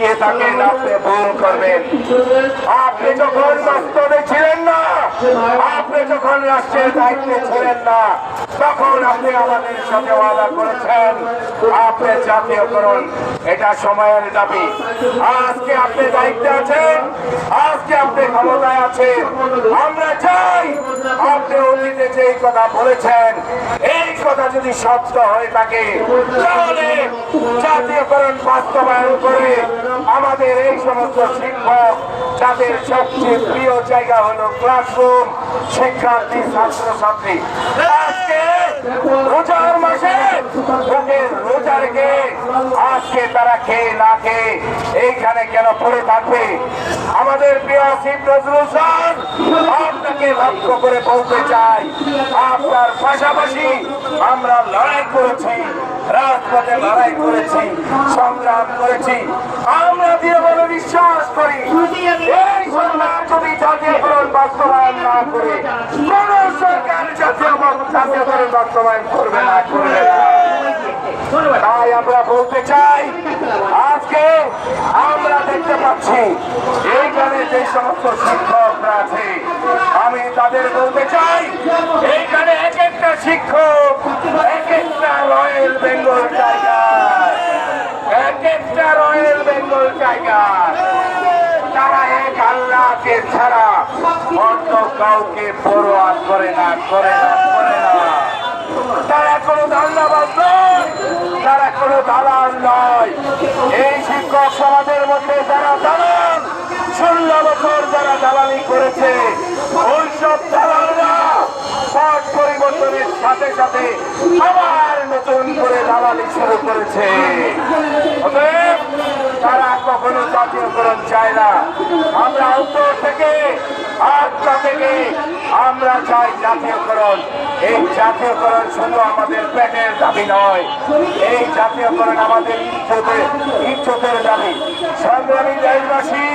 গিয়ে থাকেন আপনি ভুল করবেন। আপনি যখন বাস্তবে ছিলেন না, আপনি যখন রাষ্ট্রের দায়িত্বে ছিলেন না, তখন আপনি আমাদের সাথে ওয়াদা করেছেন, আপনি জাতীয়করণ। এটা সময়ের দাবি। আজকে আপনি দায়িত্বে আছেন, আজকে আপনি ক্ষমতায় আছেন। আমরা চাই আপনি অতীতে যেই কথা বলেছেন, এই কথা যদি সত্য হয়ে থাকে তাহলে জাতীয়করণ বাস্তবায়ন করে আমাদের এই সমস্ত শিক্ষক, তাদের সবচেয়ে প্রিয় জায়গা হলো ক্লাসরুম শিক্ষার্থী, ছাত্রছাত্রী। আজকে রোজার মাসে বুকের রোজা রেখে আজকে তারা খেয়ে না খেয়ে এইখানে কেন পড়ে থাকবে? আমাদের প্রিয় আসিফ নজরুল স্যার, আপনাকে লক্ষ্য করে বলতে চাই, আপনার পাশাপাশি আমরা লড়াই করেছি। রাজপথে লড়াই করেছি, সংগ্রাম করেছি। আমরা বলে বিশ্বাস করি, এই সরকার যদি বাস্তবায়ন না করে কোন সরকার জাতীয় জাতীয়করণ বাস্তবায়ন করবে না, করবে তাই আমরা বলতে চাই, আজকে আমরা দেখতে পাচ্ছি, এইখানে যে সমস্ত শিক্ষকরা আছে, আমি তাদের বলতে চাই এইখানে এক একটা শিক্ষক এক একটা রয়্যাল বেঙ্গল টাইগার এক একটা বেঙ্গল টাইগার তারা এক আল্লাহকে ছাড়া অন্য কাউকে পরোয়া করে না করে না করে না। তারা কোনো দান্দাবাজ নয়, তারা কোনো দালাল নয়। এই শিক্ষক সমাজের মধ্যে যারা দালাল, ষোলো বছর যারা দালালি করেছে ওই সব দালালরা পট পরিবর্তনের সাথে সাথে আবার নতুন করে দালালি শুরু করেছে। তারা কখনো জাতীয়করণ চায় না। আমরা অন্তর থেকে আত্মা থেকে আমরা চাই জাতীয়করণ এই জাতীয়করণ শুধু আমাদের পেটের দাবি নয়। এই জাতীয়করণ আমাদের ইজ্জতের ইজ্জতের দাবি। সংগ্রামী দেশবাসী,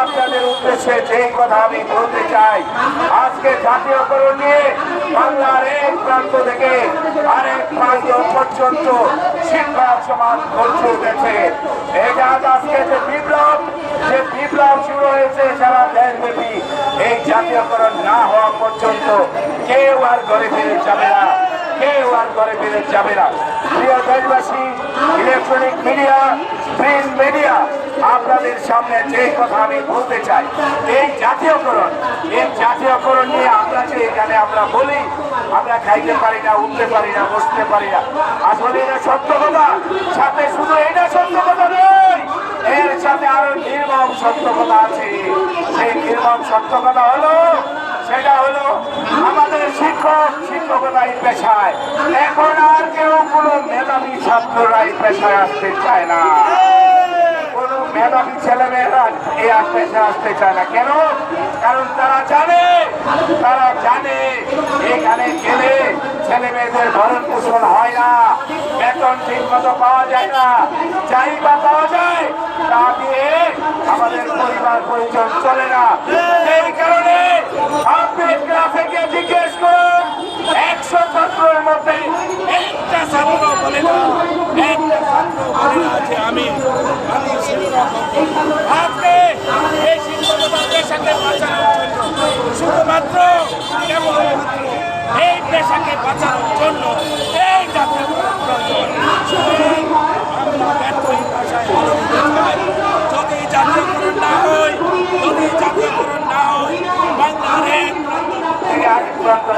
আপনাদের উদ্দেশ্যে যেই কথা আমি বলতে চাই, আজকে জাতীয়করণ নিয়ে বাংলার এক প্রান্ত থেকে আরেক প্রান্ত পর্যন্ত শিক্ষা সমাজ গড়ে উঠেছে। এটা আজকে যে বিপ্লব যে বিপ্লব শুরু হয়েছে সারা দেশব্যাপী, এই জাতীয়করণ না হওয়া পর্যন্ত কেউ আর ঘরে ফিরে যাবে না। আর ঘরে ফিরে যাবে না প্রিয় দেশবাসী ইলেকট্রনিক মিডিয়া প্রিন্ট মিডিয়া আপনাদের সামনে যে কথা আমি বলতে চাই, এই জাতীয়করণ এই জাতীয়করণ নিয়ে আমরা যে এখানে আমরা বলি, আমরা খাইতে পারি না, উঠতে পারি না, বসতে পারি না। আসলে এটা সত্য কথা, সাথে শুধু এটা সত্য কথা নয়, এর সাথে আরও নির্মম সত্য কথা আছে। সেই নির্মম সত্য কথা হলো, সেটা শিক্ষক শিক্ষকতা পেশায়। এখন আর কেউ কোনো মেধাবী ছাত্ররা এই পেশায় আসতে চায় না। কোনো মেধাবী ছেলেমেয়েরা এই পেশায় আসতে চায় না। কেন? কারণ তারা জানে তারা জানে এখানে গেলে ছেলে মেয়েদের ভরণ পোষণ হয় না। বেতন ঠিক মতো পাওয়া যায় না। যাই বা পাওয়া যায়, তা দিয়ে আমাদের পরিবার পরিজন চলে না। এই কারণে আপনি ক্লাসে গিয়ে জিজ্ঞেস করুন। একশো ছাত্রের মধ্যে একটা ছাত্র বলে যে আমি আমি। আজকে এই বাঁচানোর জন্য, শুধুমাত্র কেবলমাত্র এই বাঁচানোর জন্য এই জাতীয় প্রয়োজন আমরা ভাষায় যদি জাতীয়করণ না পর্যন্ত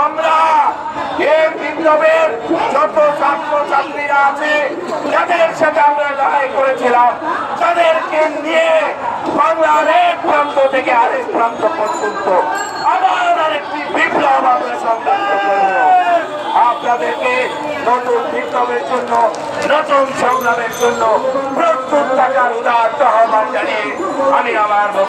আমরা এই বিপ্লবের যত ছাত্র ছাত্রীরা আছে যাদের সাথে আমরা লড়াই করেছিলাম। তাদেরকে নিয়ে বাংলার প্রান্ত থেকে আরেক প্রান্ত পর্যন্ত আবার আরেকটি বিপ্লব আমরা আপনাদেরকে নতুন বিপ্লবের জন্য, নতুন সংগ্রামের জন্য প্রস্তুত থাকার উদাহরণ জানিয়ে আমি আমার